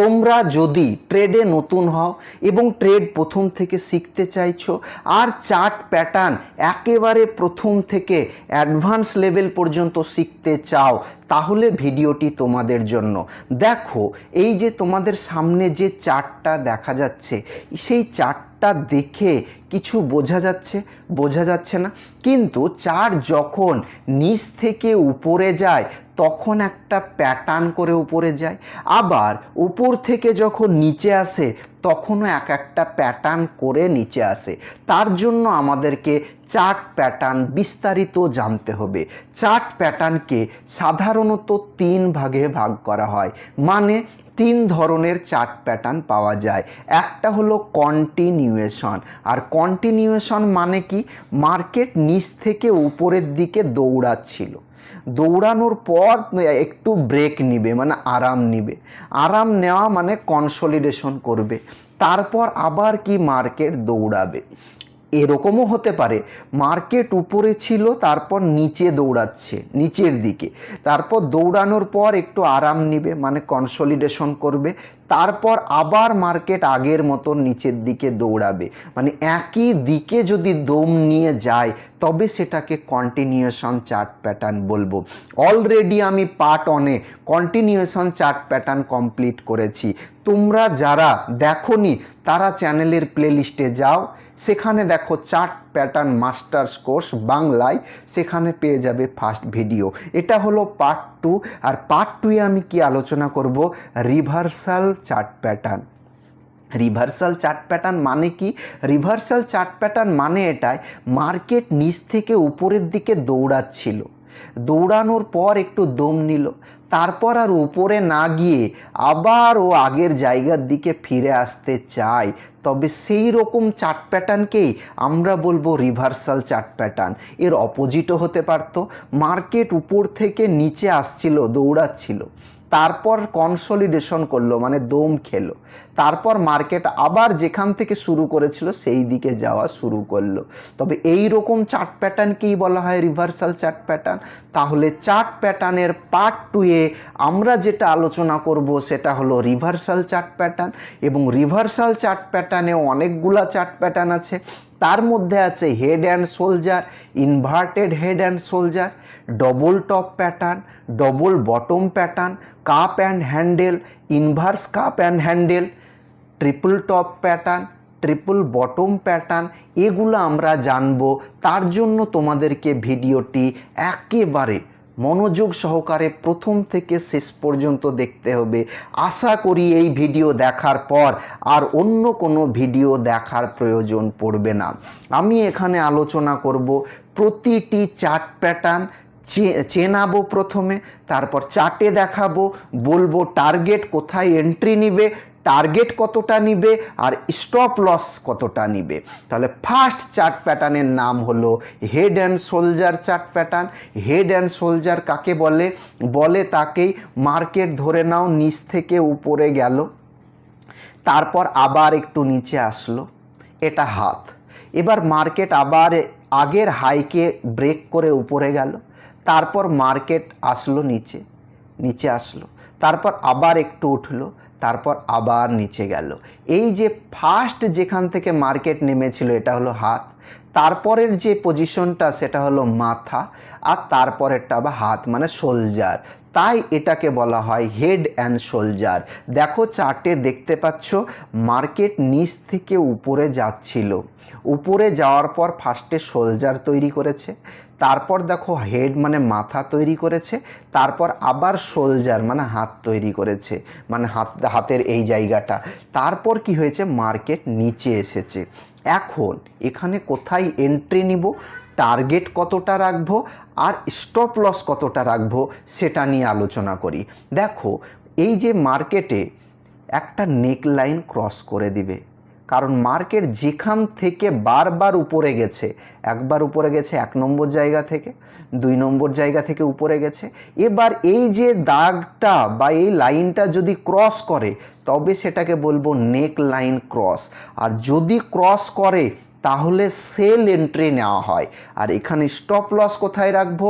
তোমরা যদি ট্রেডে নতুন হও এবং ট্রেড প্রথম থেকে শিখতে চাইছো, আর চার্ট প্যাটার্ন একেবারে প্রথম থেকে অ্যাডভান্স লেভেল পর্যন্ত শিখতে চাও, তাহলে ভিডিওটি তোমাদের জন্য। দেখো, এই যে তোমাদের সামনে যে চার্টটা দেখা যাচ্ছে, সেই চার্টটা দেখে কিছু বোঝা যাচ্ছে বোঝা যাচ্ছে না। কিন্তু চার যখন নিচ থেকে উপরে যায়, তখন একটা প্যাটার্ন করে উপরে যায়। আবার উপর থেকে যখন নিচে আসে, তখনও এক একটা প্যাটার্ন করে নিচে আসে। তার জন্য আমাদেরকে চার্ট প্যাটার্ন বিস্তারিত জানতে হবে। চার্ট প্যাটার্নকে সাধারণত তিন ভাগে ভাগ করা হয়। মানে তিন ধরনের চার্ট প্যাটার্ন পাওয়া যায়। একটা হলো কন্টিনিউয়েশন আর কন্টিনিউয়েশন মানে কি? মার্কেট নিচ থেকে উপরের দিকে দৌড়াচ্ছিল। দৌড়ানোর পর একটু ব্রেক নিবে মানে আরাম নিবে। আরাম নেওয়া মানে কনসলিডেশন করবে। তারপর আবার কি? মার্কেট দৌড়াবে। এরকমও হতে পারে। মার্কেট উপরে ছিল, তারপর নিচে দৌড়াচ্ছে, নিচের দিকে। তারপর দৌড়ানোর পর একটু আরাম নিবে মানে কনসলিডেশন করবে তারপর আবার মার্কেট আগের মতো নিচের দিকে দৌড়াবে। মানে একই দিকে যদি দম নিয়ে যায়, তবে সেটাকে কন্টিনিউশন চার্ট প্যাটার্ন বলব। অলরেডি আমি part one continuation chart pattern complete করেছি। তোমরা যারা দেখোনি, তারা চ্যানেলের প্লেলিস্টে যাও। সেখানে দেখো চার্ট প্যাটার্ন মাস্টার্স কোর্স বাংলায় সেখানে পেয়ে যাবে ফার্স্ট ভিডিও এটা হলো পার্ট টু আর পার্ট টুয়ে আমি কি আলোচনা করব? Reversal chart pattern reversal chart pattern মানে কি? রিভার্সাল চার্ট প্যাটার্ন মানে এটাই মার্কেট নিচ থেকে উপরের দিকে দৌড়াচ্ছিল। দৌড়ানোর পর একটু দম নিল। তারপর আর উপরে না গিয়ে আবার ও আগের জায়গার দিকে ফিরে আসতে চায়। তবে সেই রকম চার্ট প্যাটার্নকেই আমরা বলব রিভার্সাল চার্ট প্যাটার্ন। এর অপোজিটও হতে পারতো। মার্কেট উপর থেকে নিচে আসছিল, দৌড়াচ্ছিল। তারপর কনসলিডেশন করল মানে দম খেলো। তারপর মার্কেট আবার যেখান থেকে শুরু করেছিল, সেই দিকে যাওয়া শুরু করল। তবে এই রকম চার্ট প্যাটার্নকেই বলা হয় রিভার্সাল চার্ট প্যাটার্ন তাহলে চার্ট প্যাটার্নের পার্ট টুয়ে আমরা যেটা আলোচনা করব, সেটা হলো রিভার্সাল চার্ট প্যাটার্ন এবং রিভার্সাল চার্ট প্যাটার্নে অনেকগুলা চার্ট প্যাটার্ন আছে। তার মধ্যে আছে head and shoulder inverted head and shoulder double top pattern double bottom pattern cup and handle inverse cup and handle triple top pattern triple bottom pattern এগুলো আমরা জানব। তার জন্য তোমাদেরকে ভিডিওটি একেবারে মনোযোগ সহকারে প্রথম থেকে শেষ পর্যন্ত দেখতে হবে। আশা করি এই ভিডিও দেখার পর আর অন্য কোনো ভিডিও দেখার প্রয়োজন পড়বে না। আমি এখানে আলোচনা করব প্রতিটি চার্ট প্যাটার্ন চেনাবো প্রথমে, তারপর চার্টে দেখাবো, বলব টার্গেট কোথায়, এন্ট্রি নিবে টার্গেট কতটা নিবে আর স্টপ লস কতটা নিবে? তাহলে ফার্স্ট চার্ট প্যাটার্নের নাম হলো head and shoulder chart pattern head and shoulder কাকে বলে? বলে তাকেই মার্কেট ধরে নাও, নিচ থেকে উপরে গেল। তারপর আবার একটু নিচে আসলো। এটা হাত। এবার মার্কেট আবার আগের হাইকে ব্রেক করে উপরে গেল। তারপর মার্কেট আসলো নিচে। নিচে আসলো। তারপর আবার একটু উঠল। তারপর আবার নিচে গেল। এই যে ফার্স্ট যেখান থেকে মার্কেট নেমেছিল এটা হলো হাত, তারপরের যে পজিশনটা সেটা হলো মাথা, আর তারপরেরটা বা হাত মানে সোলজার তাই এটাকে বলা হয় হেড অ্যান্ড সোলজার দেখো চার্টে দেখতে পাচ্ছ মার্কেট নিচ থেকে উপরে যাচ্ছিল। উপরে যাওয়ার পর ফার্স্টে সোলজার তৈরি করেছে তারপর দেখো হেড মানে মাথা তৈরি করেছে, তারপর আবার সোলজার মানে হাত তৈরি করেছে মানে হাত, হাতের এই জায়গাটা। তারপর কি হয়েছে? মার্কেট নিচে এসেছে। এখন এখানে কোথায় এন্ট্রি নিব? টার্গেট কতটা রাখব? আর স্টপ লস কতটা রাখব? সেটা নিয়ে আলোচনা করি। দেখো, এই যে মার্কেটে একটা নেক লাইন ক্রস করে দিবে। কারণ মার্কেট যেখান থেকে বারবার উপরে গেছে, একবার উপরে গেছে এক নম্বর জায়গা থেকে, দুই নম্বর জায়গা থেকে উপরে গেছে, এবার এই যে দাগটা বা এই লাইনটা যদি ক্রস করে, তবে সেটাকে বলব নেক লাইন ক্রস আর যদি ক্রস করে তাহলে সেল এন্ট্রি নেওয়া হয়। আর এখানে স্টপ লস কোথায় রাখব?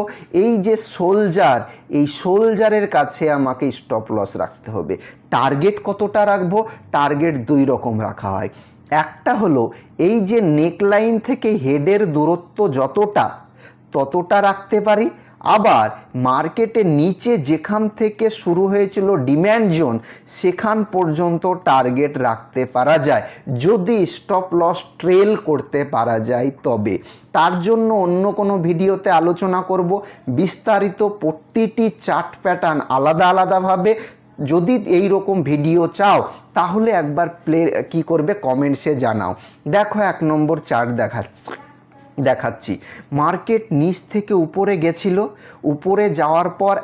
এই যে সোলজার এই সোলজারের কাছে আমাকে স্টপ লস রাখতে হবে। টার্গেট কতটা রাখব? টার্গেট দুই রকম রাখা হয়। একটা হলো, এই যে নেকলাইন থেকে হেডের দূরত্ব যতটা, ততটা রাখতে পারি। আবার মার্কেটের নিচে যেখান থেকে শুরু হয়েছিল ডিম্যান্ড জোন, সেখান পর্যন্ত টার্গেট রাখতে পারা যায়। যদি স্টপ লস ট্রেল করতে পারা যায় তবে। তার জন্য অন্য কোনো ভিডিওতে আলোচনা করব। বিস্তারিত প্রতিটি চার্ট প্যাটার্ন আলাদা আলাদাভাবে। যদি এই রকম ভিডিও চাও, তাহলে একবার প্লে কি করবে কমেন্টসে জানাও। দেখো এক নম্বর চার্ট দেখাচ্ছি। দেখাচ্ছি। মার্কেট নিচ থেকে উপরে গেছিল। উপরে যাওয়ার পর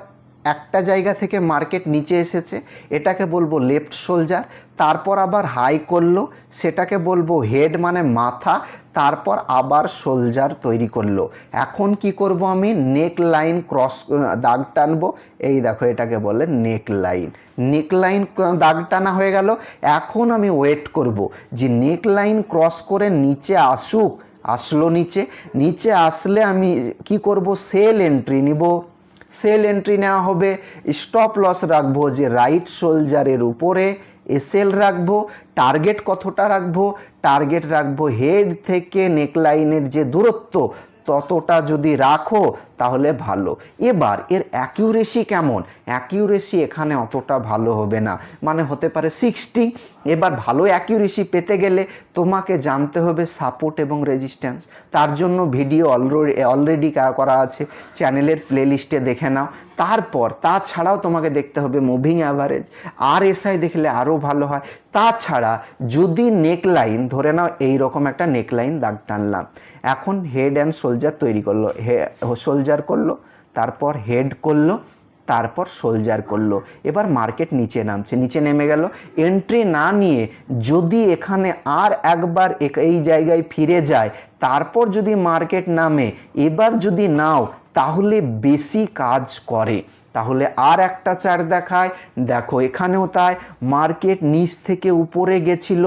একটা জায়গা থেকে মার্কেট নিচে এসেছে। এটাকে বলব লেফট শোলজার তারপর আবার হাই করল। সেটাকে বলব হেড মানে মাথা। তারপর আবার শোলজার তৈরি করল। এখন কি করব আমি? নেক লাইন ক্রস দাগ টানবো। এই দেখো এটাকে বলে নেক লাইন। নেক লাইন দাগ টানা হয়ে গেল। এখন আমি ওয়েট করব যে নেক লাইন ক্রস করে নিচে আসুক আসলো নিচে। নিচে আসলে আমি কি করব? সেল এন্ট্রি নিব। সেল এন্ট্রি নেওয়া হবে। স্টপ লস রাখব যে রাইট শোলজারের উপরে। এসএল রাখব। টার্গেট কতটা রাখব? টার্গেট রাখব হেড থেকে নেকলাইনের যে দূরত্ব, ততটা যদি রাখো তাহলে ভালো। এবার এর অ্যাকিউরেসি কেমন? অ্যাকিউরেসি এখানে অতটা ভালো হবে না। মানে হতে পারে সিক্সটি এবার ভালো অ্যাকিউরেসি পেতে গেলে তোমাকে জানতে হবে সাপোর্ট এবং রেজিস্ট্যান্স তার জন্য ভিডিও অলরেডি অলরেডি করা আছে চ্যানেলের প্লেলিস্টে দেখে নাও। তারপর, তাছাড়াও তোমাকে দেখতে হবে মুভিং অ্যাভারেজ আর এসআই দেখলে আরও ভালো হয়। তাছাড়া যদি নেকলাইন ধরে নাও এই রকম একটা নেকলাইন দাগ টানলাম, এখন হেড অ্যান্ড সোলজার তৈরি করল, হে সোলজার করল, তারপর হেড করল তারপর সোলজার করল। এবার মার্কেট নিচে নামছে, নিচে নেমে গেল। এন্ট্রি না নিয়ে যদি এখানে আর একবার এক- এই জায়গায় ফিরে যায়, তারপর যদি মার্কেট নামে, এবার যদি নাও, তাহলে বেশি কাজ করে। তাহলে আর একটা চার্ট দেখায়। দেখো এখানেও তাই, মার্কেট নিচ থেকে উপরে গেছিল,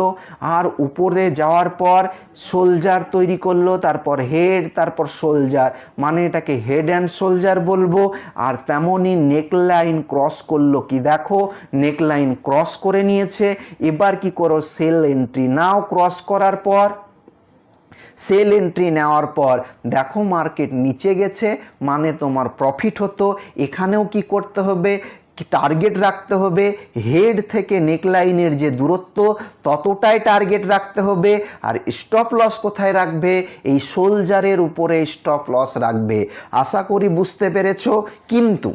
আর উপরে যাওয়ার পর সোলজার তৈরি করল, তারপর হেড, তারপর সোলজার। মানে এটাকে হেড অ্যান্ড সোলজার বলব, আর তেমনই নেকলাইন ক্রস করল কি? দেখো, নেকলাইন ক্রস করে নিয়েছে। এবার কি করো, সেল এন্ট্রি। নাও ক্রস করার পর সেল এন্ট্রি নেওয়ার পর দেখো মার্কেট নিচে গেছে মানে তোমার প্রফিট হতো, এখানেও কি করতে হবে? টার্গেট রাখতে হবে? হেড থেকে নেকলাইনের যে দূরত্ব, ততটাই টার্গেট রাখতে হবে। আর স্টপ লস কোথায় রাখবে? এই সোলজারের উপরে স্টপ লস রাখবে। আশা করি বুঝতে পেরেছ। কিন্তু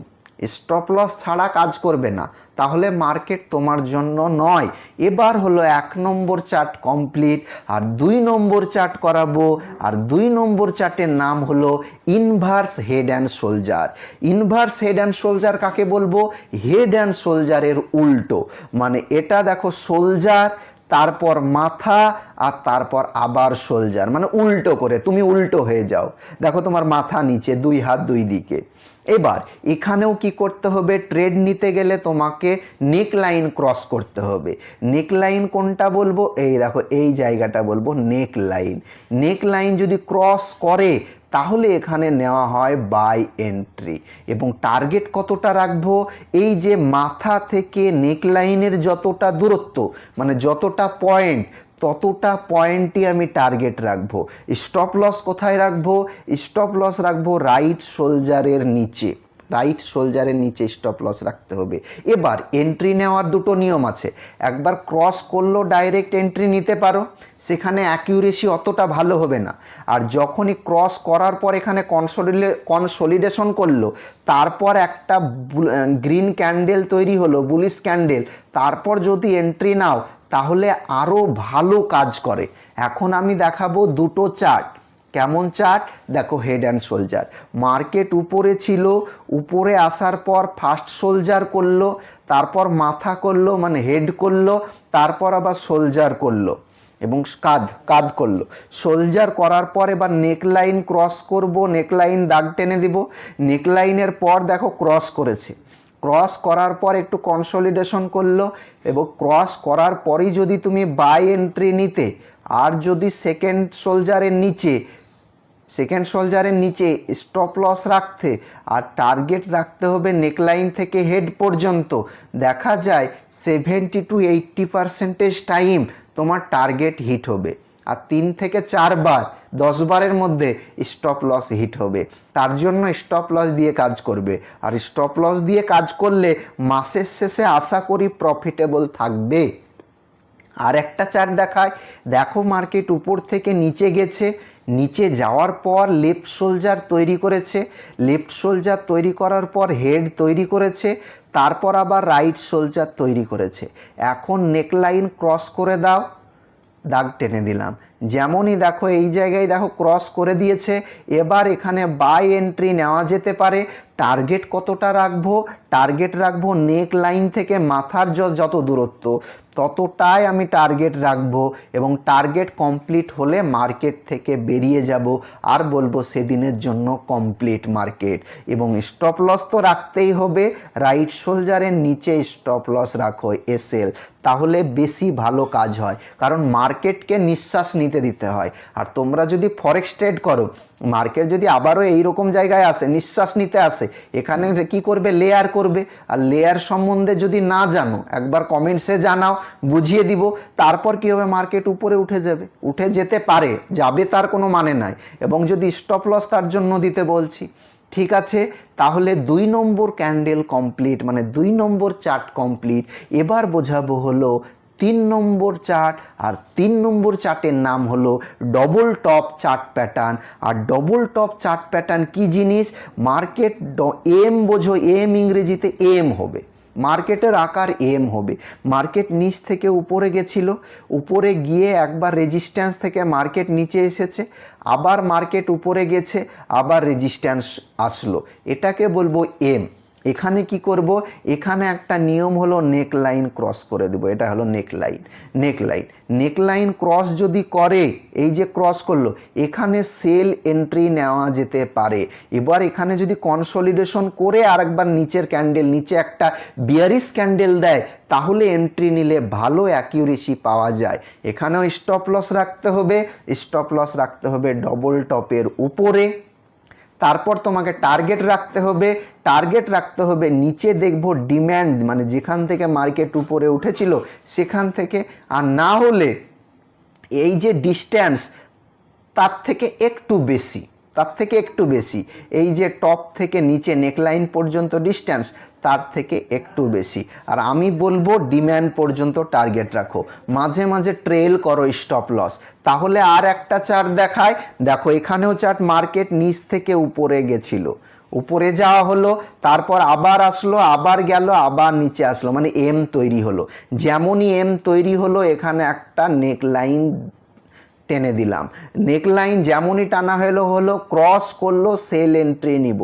স্টপ লস ছাড়া কাজ করবে না। তাহলে মার্কেট তোমার জন্য নয়। এবার হলো এক নম্বর চার্ট কমপ্লিট আর দুই নম্বর চার্ট করাবো, আর দুই নম্বর চার্টের নাম হলো inverse head and shoulder inverse head and shoulder কাকে বলব? হেড অ্যান্ড সোলজারের উল্টো। মানে এটা দেখো সোলজার তারপর মাথা আর তারপর আবার সোলজার মানে উল্টো করে, তুমি উল্টো হয়ে যাও। দেখো তোমার মাথা নিচে, দুই হাত দুই দিকে। এবার এখানেও কি করতে হবে? ট্রেড নিতে গেলে তোমাকে নেক লাইন ক্রস করতে হবে। নেক লাইন কোনটা বলব? এই দেখো, এই জায়গাটা বলব নেক লাইন নেক লাইন যদি ক্রস করে তাহলে এখানে নেওয়া হয় বাই এন্ট্রি এবং টার্গেট কতটা রাখব? এই যে মাথা থেকে নেকলাইনের যতটা দূরত্ব মানে যতটা পয়েন্ট ততটা পয়েন্টই আমি টার্গেট রাখব। স্টপ লস কোথায় রাখব? স্টপ লস রাখব রাইট শোলজারের নিচে। রাইট শোলজারের নিচে স্টপ লস রাখতে হবে। এবার এন্ট্রি নেওয়ার দুটো নিয়ম আছে। একবার ক্রস করল ডাইরেক্ট এন্ট্রি নিতে পারো। সেখানে অ্যাকিউরেসি অতটা ভালো হবে না। আর যখনই ক্রস করার পর এখানে কনসোলিডে কনসোলিডেশন করল, তারপর একটা গ্রিন ক্যান্ডেল তৈরি হলো বুলিশ ক্যান্ডেল তারপর যদি এন্ট্রি নাও, তাহলে আরও ভালো কাজ করে। এখন আমি দেখাবো দুটো চার্ট কেমন চার্ট দেখো হেড অ্যান্ড সোলজার মার্কেট উপরে ছিল, উপরে আসার পর ফার্স্ট সোলজার করল, তারপর মাথা করল মানে হেড করল, তারপর আবার সোলজার করল এবং কাঁধ কাঁধ করল। সোলজার করার পর এবার নেকলাইন ক্রস করব নেকলাইন দাগ টেনে দিব। নেকলাইনের পর দেখো ক্রস করেছে। ক্রস করার পর একটু কনসলিডেশন করল এবং ক্রস করার পরই যদি তুমি বাই এন্ট্রি নিতে, আর যদি সেকেন্ড সোলজারের নিচে সেকেন্ড সোলজারের নিচে স্টপ লস রাখতে আর টার্গেট রাখতে হবে নেকলাইন থেকে হেড পর্যন্ত। দেখা যায় seventy two eighty percentage time তোমার টার্গেট হিট হবে। আর তিন থেকে চারবার দশ বারের মধ্যে স্টপ লস হিট হবে। তার জন্য স্টপ লস দিয়ে কাজ করবে। আর স্টপ লস দিয়ে কাজ করলে মাসের শেষে আশা করি প্রফিটেবল থাকবে। আর একটা চার্ট দেখায়। দেখো মার্কেট উপর থেকে নিচে গেছে। নিচে যাওয়ার পর লেফট শোলজার তৈরি করেছে লেফট শোলজার তৈরি করার পর হেড তৈরি করেছে, তারপর আবার রাইট শোলজার তৈরি করেছে। এখন নেকলাইন ক্রস করে দাও, দাগ টেনে দিলাম। যেমনই দেখো, এই জায়গায় দেখো ক্রস করে দিয়েছে। এবার এখানে বাই এন্ট্রি নেওয়া যেতে পারে। টার্গেট কতটা রাখব? টার্গেট রাখব নেক লাইন থেকে মাথার যত দূরত্ব, ততটাই আমি টার্গেট রাখব এবং টার্গেট কমপ্লিট হলে মার্কেট থেকে বেরিয়ে যাব। আর বলব সেদিনের জন্য কমপ্লিট মার্কেট এবং স্টপ লস তো রাখতেই হবে। রাইট শোলজারের নিচে স্টপ লস রাখো এসএল তাহলে বেশি ভালো কাজ হয়। কারণ মার্কেটকে নিঃশ্বাস নিতে দিতে হয়। আর তোমরা যদি ফরেক্স ট্রেড করো মার্কেট যদি আবারও এই রকম জায়গায় আসে, নিঃশ্বাস নিতে আসে, এখানে কি করবে? লেয়ার করবে। আর লেয়ার সম্বন্ধে যদি না জানো, একবার কমেন্টসে জানাও, বুঝিয়ে দিব। তারপর কি হবে? মার্কেট উপরে উঠে যাবে। উঠে যেতে পারে, যাবে তার কোনো মানে নাই। এবং যদি স্টপ লস তার জন্য দিতে বলছি, ঠিক আছে? তাহলে দুই নম্বর ক্যান্ডেল কমপ্লিট মানে দুই নম্বর চার্ট কমপ্লিট এবার বোঝাবো হলো তিন নম্বর চার্ট, আর তিন নম্বর চার্টের নাম হলো ডবল টপ চার্ট প্যাটার্ন আর ডবল টপ চার্ট প্যাটার্ন কি জিনিস? মার্কেট এম বোঝো এম ইংরেজিতে এম হবে। মার্কেটের আকার এম হবে। মার্কেট নিচ থেকে উপরে গেছিল। উপরে গিয়ে একবার রেজিস্ট্যান্স থেকে মার্কেট নিচে এসেছে। আবার মার্কেট উপরে গেছে, আবার রেজিস্ট্যান্স আসলো। এটাকে বলব এম এখানে কি করব? এখানে একটা নিয়ম হলো নেক লাইন ক্রস করে দেবো। এটা হলো neck line neck line neck line cross যদি করে, এই যে ক্রস করল, এখানে সেল এন্ট্রি নেওয়া যেতে পারে। এবার এখানে যদি কনসলিডেশন করে আরেকবার নিচের ক্যান্ডেল নিচে একটা বিয়ারিস ক্যান্ডেল দেয়, তাহলে এন্ট্রি নিলে ভালো অ্যাকিউরেসি পাওয়া যায়। এখানেও স্টপ লস রাখতে হবে স্টপ লস রাখতে হবে ডবল টপের উপরে। তারপর তোমাকে টার্গেট রাখতে হবে। টার্গেট রাখতে হবে, নিচে দেখব ডিম্যান্ড মানে যেখান থেকে মার্কেট উপরে উঠেছিল, সেখান থেকে। আর না হলে এই যে ডিস্ট্যান্স তার থেকে একটু বেশি, তার থেকে একটু বেশি। এই যে টপ থেকে নিচে নেকলাইন পর্যন্ত ডিস্ট্যান্স তার থেকে একটু বেশি। আর আমি বলব ডিম্যান্ড পর্যন্ত টার্গেট রাখো। মাঝে মাঝে ট্রেল করো স্টপ লস তাহলে আর একটা চার্ট দেখায়। দেখো, এখানেও চার্ট মার্কেট নিচ থেকে উপরে গেছিল। উপরে যাওয়া হলো, তারপর আবার আসলো, আবার গেল, আবার নিচে আসলো। মানে এম তৈরি হলো। যেমনই এম তৈরি হলো, এখানে একটা নেক লাইন টেনে দিলাম। নেকলাইন যেমনই টানা হলো হলো, ক্রস করল, সেল এন্ট্রি নিব।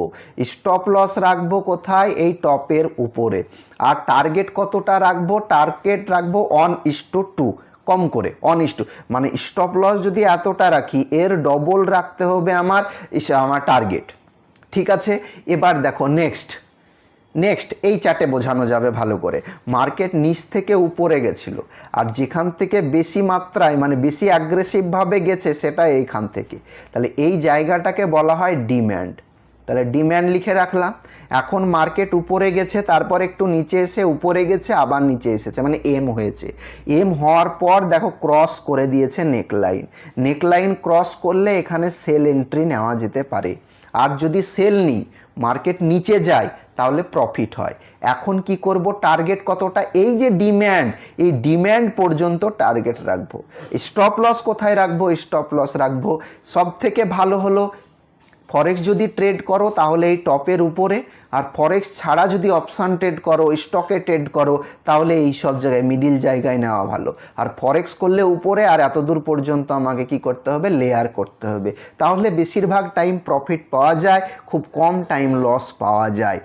স্টপ লস রাখব কোথায়? এই টপের উপরে। আর টার্গেট কতটা রাখব? টার্গেট রাখব অন ইস্টু টু কম করে অন ইস্টু মানে স্টপ লস যদি এতটা রাখি, এর ডবল রাখতে হবে আমার আমার টার্গেট। ঠিক আছে? এবার দেখো নেক্সট নেক্সট এই চার্টে বোঝানো যাবে ভালো করে। মার্কেট নিচ থেকে উপরে গেছিল। আর যেখান থেকে বেশি মাত্রায় মানে বেশি অ্যাগ্রেসিভভাবে গেছে, সেটা এইখান থেকে। তাহলে এই জায়গাটাকে বলা হয় ডিম্যান্ড তাহলে ডিম্যান্ড লিখে রাখলাম। এখন মার্কেট উপরে গেছে, তারপর একটু নিচে এসে উপরে গেছে, আবার নিচে এসেছে মানে এম হয়েছে। এম হওয়ার পর দেখো ক্রস করে দিয়েছে নেকলাইন নেকলাইন ক্রস করলে এখানে সেল এন্ট্রি নেওয়া যেতে পারে। আর যদি সেল নিই মার্কেট নিচে যায় তাহলে প্রফিট হয়। এখন কি করব? টার্গেট কতটা? এই যে ডিম্যান্ড এই ডিম্যান্ড পর্যন্ত টার্গেট রাখব। স্টপ লস কোথায় রাখব? স্টপ লস রাখব। সব থেকে ভালো হলো ফরেক্স যদি ট্রেড করো, তাহলে এই টপের উপরে। আর ফরেক্স ছাড়া যদি অপশান ট্রেড করো স্টকে ট্রেড করো, তাহলে এই সব জায়গায় মিডিল জায়গায় নেওয়া ভালো। আর ফরেক্স করলে উপরে, আর এত দূর পর্যন্ত আমাকে কি করতে হবে? লেয়ার করতে হবে। তাহলে বেশিরভাগ টাইম প্রফিট পাওয়া যায়, খুব কম টাইম লস পাওয়া যায়।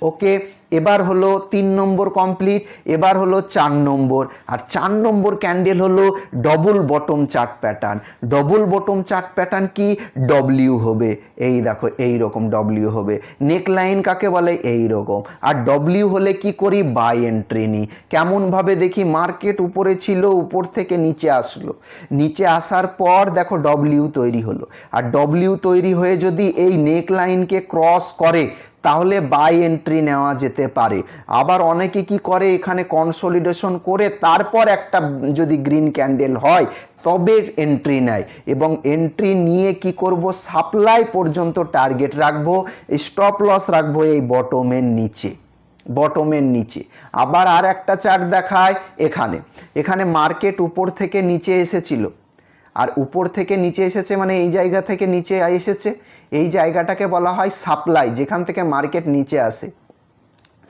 okay? এবার হলো তিন নম্বর কমপ্লিট এবার হলো চার নম্বর। আর চার নম্বর ক্যান্ডেল হলো double bottom chart pattern double bottom chart pattern কি? ডব্লিউ হবে। এই দেখো, এই রকম ডব্লিউ হবে। নেক লাইন কাকে বলে? এই রকম। আর ডব্লিউ হলে কি করি? বাই এন্ট্রি নিই কেমনভাবে দেখি? মার্কেট উপরে ছিল, উপর থেকে নিচে আসলো। নিচে আসার পর দেখো ডব্লিউ তৈরি হলো। আর ডব্লিউ তৈরি হয়ে যদি এই নেক লাইনকে ক্রস করে, তাহলে বাই এন্ট্রি নেওয়া যেতে পারে। আবার অনেকে কি করে? এখানে কনসলিডেশন করে তারপর একটা যদি গ্রিন ক্যান্ডেল হয়, তবে এন্ট্রি নেয়। এবং এন্ট্রি নিয়ে কি করব? সাপ্লাই পর্যন্ত টার্গেট রাখব স্টপ লস রাখব এই বটমের নিচে। বটমের নিচে। আবার আর একটা চার্ট দেখায় এখানে। এখানে মার্কেট উপর থেকে নিচে এসেছিল। আর উপর থেকে নিচে এসেছে মানে এই জায়গা থেকে নিচে এসেছে। এই জায়গাটাকে বলা হয় সাপ্লাই যেখান থেকে মার্কেট নিচে আসে।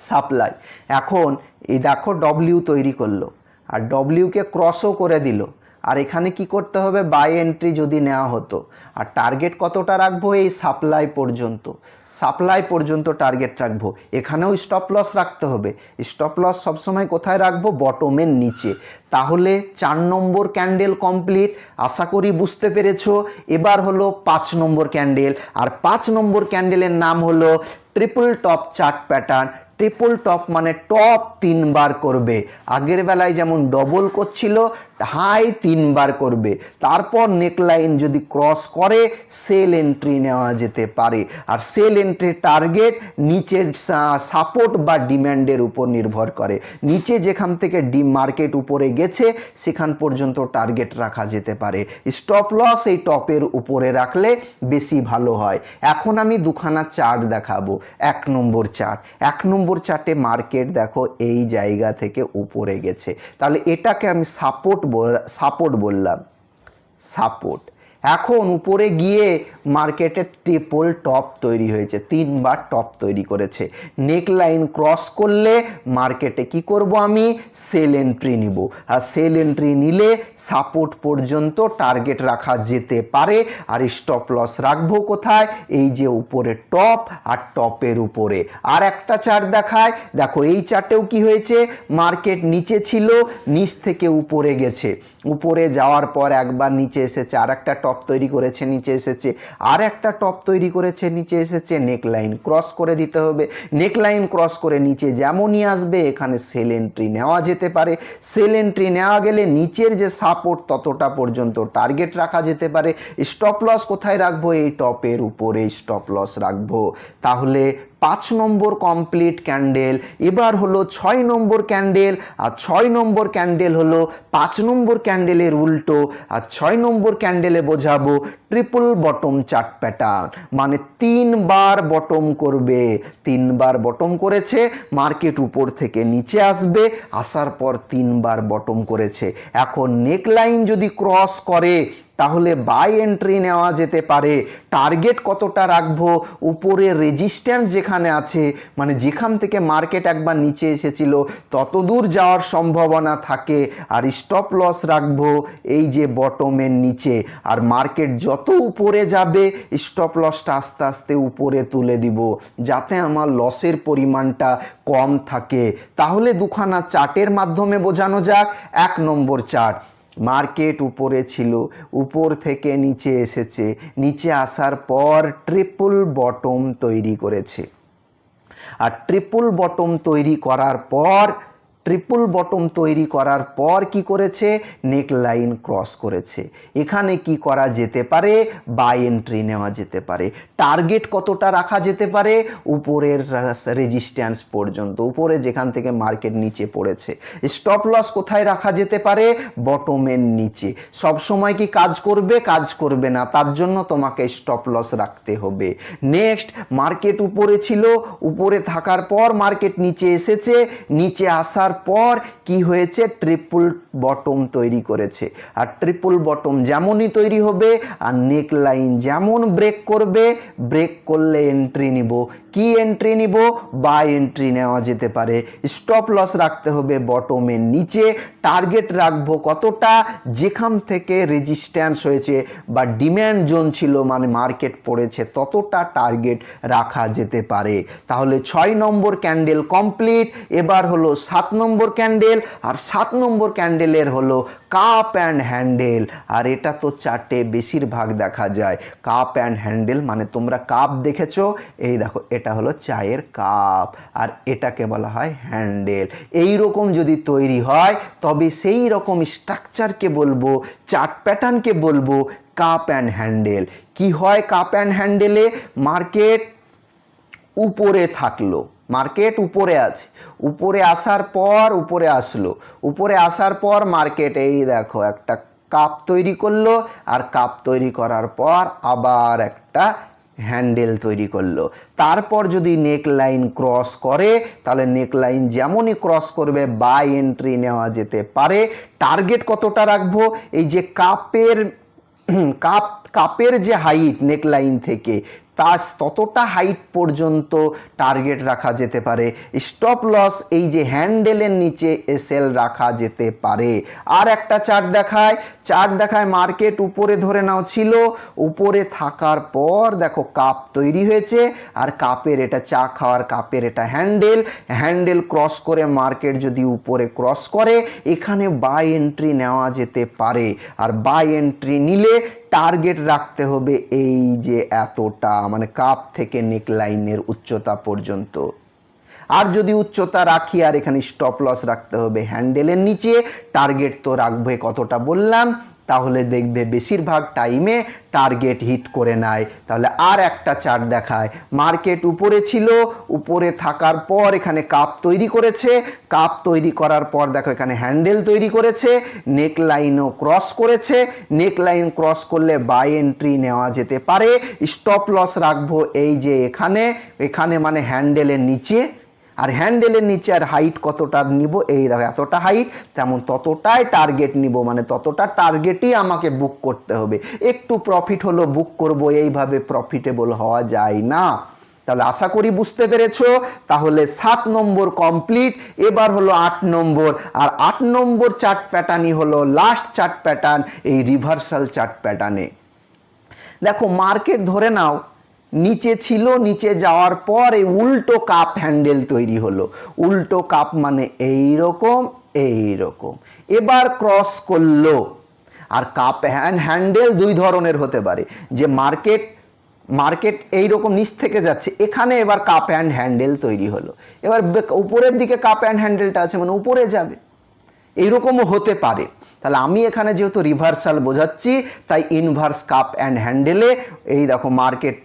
সাপ্লাই এখন এই দেখো ডব্লিউ তৈরি করল, আর ডব্লিউকে ক্রসও করে দিল। আর এখানে কি করতে হবে? বাই এন্ট্রি যদি নেওয়া হতো। আর টার্গেট কতটা রাখব? এই সাপ্লাই পর্যন্ত। সাপ্লাই পর্যন্ত টার্গেট রাখব। এখানেও স্টপ লস রাখতে হবে। স্টপ লস সবসময় কোথায় রাখব? বটমের নিচে। তাহলে চার নম্বর ক্যান্ডেল কমপ্লিট আশা করি বুঝতে পেরেছ। এবার হলো পাঁচ নম্বর ক্যান্ডেল আর পাঁচ নম্বর ক্যান্ডেলের নাম হলো triple top chart pattern triple top মানে টপ তিনবার করবে। আগের বেলায় যেমন ডবল করছিল হাই তিনবার করবে। তারপর নেকলাইন যদি ক্রস করে সেল এন্ট্রি নেওয়া যেতে পারে। আর সেল এন্ট্রি টার্গেট নিচের সাপোর্ট বা ডিম্যান্ডের উপর নির্ভর করে। নিচে যেখান থেকে ডি মার্কেট উপরে গেছে, সেখান পর্যন্ত টার্গেট রাখা যেতে পারে। স্টপ লস এই টপের উপরে রাখলে বেশি ভালো হয়। এখন আমি দুখানা চার্ট দেখাবো। এক নম্বর চার্ট এক নম্বর চার্টে মার্কেট দেখো, এই জায়গা থেকে উপরে গেছে। তাহলে এটাকে আমি সাপোর্ট সাপোর্ট বললাম। সাপোর্ট এখন উপরে গিয়ে মার্কেটের ট্রিপল টপ তৈরি হয়েছে, তিনবার টপ তৈরি করেছে। নেক লাইন ক্রস করলে মার্কেটে কি করব আমি? সেল এন্ট্রি নিব। আর সেল এন্ট্রি নিলে সাপোর্ট পর্যন্ত টার্গেট রাখা যেতে পারে। আর স্টপ লস রাখব কোথায়? এই যে উপরে টপ আর টপের উপরে। আর একটা চার্ট দেখায়। দেখো, এই চার্টেও কি হয়েছে? মার্কেট নিচে ছিল, নিচ থেকে উপরে গেছে। উপরে যাওয়ার পর একবার নিচে এসেছে। আর একটা টপ তৈরি করেছে, নিচে এসেছে। আর একটা টপ তৈরি করেছে, নিচে এসেছে নেক লাইন ক্রস করে দিতে হবে। নেক লাইন ক্রস করে নিচে যেমনই আসবে, এখানে সেল এন্ট্রি নেওয়া যেতে পারে। সেল এন্ট্রি নেওয়া গেলে নিচের যে সাপোর্ট ততটা পর্যন্ত টার্গেট রাখা যেতে পারে। স্টপ লস কোথায় রাখব? এই টপের উপরে স্টপ লস রাখব। তাহলে পাঁচ নম্বর কমপ্লিট ক্যান্ডেল এবার হলো ছয় নম্বর ক্যান্ডেল আর ছয় নম্বর ক্যান্ডেল হলো পাঁচ নম্বর ক্যান্ডেলের উল্টো, আর ছয় নম্বর ক্যান্ডেলে বোঝাবো ট্রিপল বটম চার্ট প্যাটার্ন মানে তিনবার বটম করবে, তিনবার বটম করেছে মার্কেট উপর থেকে নিচে আসবে, আসার পর তিনবার বটম করেছে। এখন নেকলাইন যদি ক্রস করে, তাহলে বাই এন্ট্রি নেওয়া যেতে পারে। টার্গেট কতটা রাখব? উপরে রেজিস্ট্যান্স যেখানে আছে মানে যেখান থেকে মার্কেট একবার নিচে এসেছিল তত দূর যাওয়ার সম্ভাবনা থাকে। আর স্টপ লস রাখব, এই যে বটমের নিচে। আর মার্কেট যত উপরে যাবে স্টপ লসটা আস্তে আস্তে উপরে তুলে দিব। যাতে আমার লসের পরিমাণটা কম থাকে। তাহলে দুখানা চার্টের মাধ্যমে বোঝানো যাক। এক নম্বর চার্ট, মার্কেট উপরে ছিল, উপর থেকে নিচে এসেছে। নিচে আসার পর ট্রিপল বটম তৈরি করেছে। আর ট্রিপল বটম তৈরি করার পর ট্রিপল বটম তৈরি করার পর কি করেছে? নেক লাইন ক্রস করেছে। এখানে কি করা যেতে পারে? বাই এন্ট্রি নেওয়া যেতে পারে। টার্গেট কতটা রাখা যেতে পারে? উপরের রেজিস্ট্যান্স পর্যন্ত, উপরে যেখান থেকে মার্কেট নিচে পড়েছে। স্টপ লস কোথায় রাখা যেতে পারে? বটমের নিচে। সব সময় কি কাজ করবে? কাজ করবে না। তার জন্য তোমাকে স্টপ লস রাখতে হবে। নেক্সট মার্কেট উপরে ছিল। উপরে থাকার পর মার্কেট নিচে এসেছে। নিচে আসার পর কি হয়েছে? ট্রিপল বটম তৈরি করেছে। আর ট্রিপল বটম যেমনই তৈরি হবে, আর নেক লাইন যেমন ব্রেক করবে ব্রেক করলে এন্ট্রি নিব কি এন্ট্রি নিব? বাই এন্ট্রি নেওয়া যেতে পারে। স্টপ লস রাখতে হবে বটমের নিচে। টার্গেট রাখব কতটা? যেখান থেকে রেজিস্ট্যান্স হয়েছে বা ডিম্যান্ড জোন ছিল মানে মার্কেট পড়েছে, ততটা টার্গেট রাখা যেতে পারে। তাহলে ছয় নম্বর ক্যান্ডেল কমপ্লিট এবার হলো সাত নম্বর ক্যান্ডেল আর সাত নম্বর ক্যান্ডেলের হলো কাপ অ্যান্ড হ্যান্ডেল আর এটা তো চারটে বেশিরভাগ দেখা যায়। কাপ অ্যান্ড হ্যান্ডেল মানে তোমরা কাপ দেখেছ? এই দেখো, এটা হলো চায়ের কাপ, আর এটাকে বলা হয় হ্যান্ডেল। এই রকম যদি তৈরি হয়, তবে সেই রকম স্ট্রাকচারকে বলব চার্ট প্যাটার্নকে বলব, কাপ অ্যান্ড হ্যান্ডেল। কি হয় কাপ অ্যান্ড হ্যান্ডেলে? মার্কেট উপরে থাকল। মার্কেট উপরে আছে। উপরে আসার পর উপরে আসলো। উপরে আসার পর মার্কেট, এই দেখো, একটা কাপ তৈরি করল, আর কাপ তৈরি করার পর আবার একটা হ্যান্ডেল তৈরি করল। তারপর যদি নেক লাইন ক্রস করে, তাহলে নেক লাইন যেমনই ক্রস করবে, বাই এন্ট্রি নেওয়া যেতে পারে। টার্গেট কতটা রাখব? এই যে কাপের, কাপ, কাপের যে হাইট নেক লাইন থেকে তা ততটা হাইট পর্যন্ত টার্গেট রাখা যেতে পারে। স্টপ লস এই যে হ্যান্ডেলের নিচে এসএল রাখা যেতে পারে। আর একটা চার্ট দেখায়। চার্ট দেখায় মার্কেট উপরে ধরে নাও ছিল। উপরে থাকার পর দেখো কাপ তৈরি হয়েছে। আর কাপের এটা চা খাওয়ার কাপের এটা হ্যান্ডেল হ্যান্ডেল ক্রস করে মার্কেট যদি উপরে ক্রস করে, এখানে বাই এন্ট্রি নেওয়া যেতে পারে। আর বাই এন্ট্রি নিলে টার্গেট রাখতে হবে এই যে এতটা মানে কাপ থেকে নেক লাইনের উচ্চতা পর্যন্ত। আর যদি উচ্চতা রাখি, আর এখানে স্টপ লস রাখতে হবে। হ্যান্ডেলের নিচে টার্গেট তো রাখবে কতটা বললাম? তাহলে দেখবে বেশিরভাগ টাইমে টার্গেট হিট করে নেয়। তাহলে আর একটা চার্ট দেখায়। মার্কেট উপরে ছিল, উপরে থাকার পর এখানে কাপ তৈরি করেছে। কাপ তৈরি করার পর দেখো এখানে হ্যান্ডেল তৈরি করেছে নেক লাইনও ক্রস করেছে। নেক লাইন ক্রস করলে বাই এন্ট্রি নেওয়া যেতে পারে। স্টপ লস রাখব এই যে এখানে। এখানে মানে হ্যান্ডেলের নিচে আর হ্যান্ডেলের নিচে আর হাইট কতটা নিব, এই দেখো, এতটা হাইট, তেমন ততটাই টার্গেট নিব মানে ততটা টার্গেটই আমাকে বুক করতে হবে। একটু প্রফিট হলো বুক করব, এইভাবে প্রফিটেবল হওয়া যায় না। তাহলে আশা করি বুঝতে পেরেছ, তাহলে সাত নম্বর কমপ্লিট এবার হলো আট নম্বর, আর আট নম্বর চার্ট প্যাটার্নই হলো লাস্ট চার্ট প্যাটার্ন এই রিভার্সাল চার্ট প্যাটার্নে দেখো মার্কেট ধরে নাও নিচে ছিল, নিচে যাওয়ার পর এই উল্টো কাপ হ্যান্ডেল তৈরি হলো। উল্টো কাপ মানে এই রকম এই রকম এবার ক্রস করল। আর কাপ হ্যান্ড হ্যান্ডেল দুই ধরনের হতে পারে। যে মার্কেট মার্কেট এইরকম নিচ থেকে যাচ্ছে, এখানে এবার কাপ অ্যান্ড হ্যান্ডেল তৈরি হলো। এবার উপরের দিকে কাপ অ্যান্ড হ্যান্ডেলটা আছে মানে উপরে যাবে। এইরকমও হতে পারে। তাহলে আমি এখানে যেহেতু রিভার্সাল বোঝাচ্ছি, তাই ইনভার্স কাপ অ্যান্ড হ্যান্ডেলে এই দেখো মার্কেট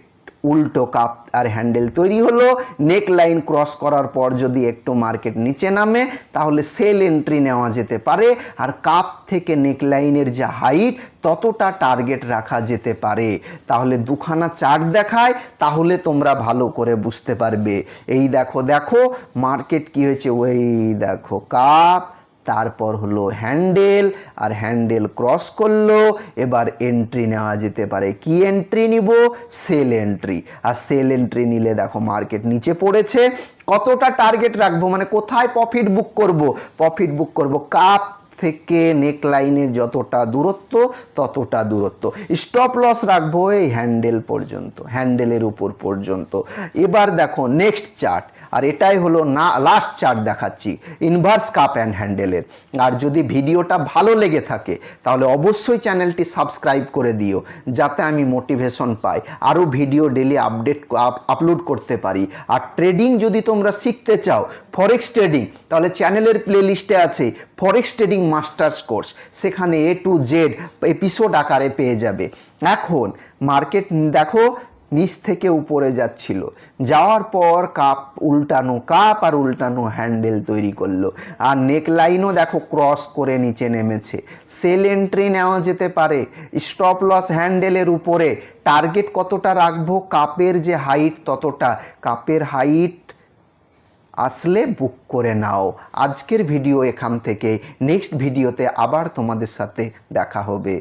উল্টো কাপ আর হ্যান্ডেল তৈরি হলো। নেক লাইন ক্রস করার পর যদি একটু মার্কেট নিচে নামে, তাহলে সেল এন্ট্রি নেওয়া যেতে পারে। আর কাপ থেকে নেক লাইনের যে হাইট, ততটা টার্গেট রাখা যেতে পারে। তাহলে দুখানা চার্ট দেখায়, তাহলে তোমরা ভালো করে বুঝতে পারবে। এই দেখো দেখো, মার্কেট কি হয়েছে? ওই দেখো, কাপ তারপর হলো হ্যান্ডেল, আর হ্যান্ডেল ক্রস করল, এবার এন্ট্রি নেওয়া যেতে পারে। কি এন্ট্রি নিব? সেল এন্ট্রি আর সেল এন্ট্রি নিলে দেখো মার্কেট নিচে পড়েছে। কতটা টার্গেট রাখব? মানে কোথায় প্রফিট বুক করব? প্রফিট বুক করব কাপ থেকে নেক লাইনের যতটা দূরত্ব, ততটা দূরত্ব। স্টপ লস রাখব এই হ্যান্ডেল পর্যন্ত, হ্যান্ডেলের উপর পর্যন্ত। এবার দেখো নেক্সট চার্ট আর এটাই হলো না লাস্ট চার্ট দেখাচ্ছি ইনভার্স কাপ অ্যান্ড হ্যান্ডেলের আর যদি ভিডিওটা ভালো লেগে থাকে, তাহলে অবশ্যই চ্যানেলটি সাবস্ক্রাইব করে দিও, যাতে আমি মোটিভেশন পাই, আরও ভিডিও ডেলি আপডেট আপলোড করতে পারি। আর ট্রেডিং যদি তোমরা শিখতে চাও ফরেক্স ট্রেডিং তাহলে চ্যানেলের প্লেলিস্টে আছে ফরেক্স ট্রেডিং মাস্টার্স কোর্স সেখানে এ টু জেড এপিসোড আকারে পেয়ে যাবে। এখন মার্কেট দেখো নিচ থেকে উপরে যাচ্ছিল। যাওয়ার পর কাপ উল্টানো, কাপ আর উল্টানো হ্যান্ডেল তৈরি করল। আর নেক লাইনও দেখো ক্রস করে নিচে নেমেছে। সেল এন্ট্রি নেওয়া যেতে পারে। স্টপ লস হ্যান্ডেলের উপরে টার্গেট কতটা রাখব, কাপের যে হাইট ততটা। কাপের হাইট আসলে বুক করে নাও। আজকের ভিডিও এখান থেকে। নেক্সট ভিডিওতে আবার তোমাদের সাথে দেখা হবে।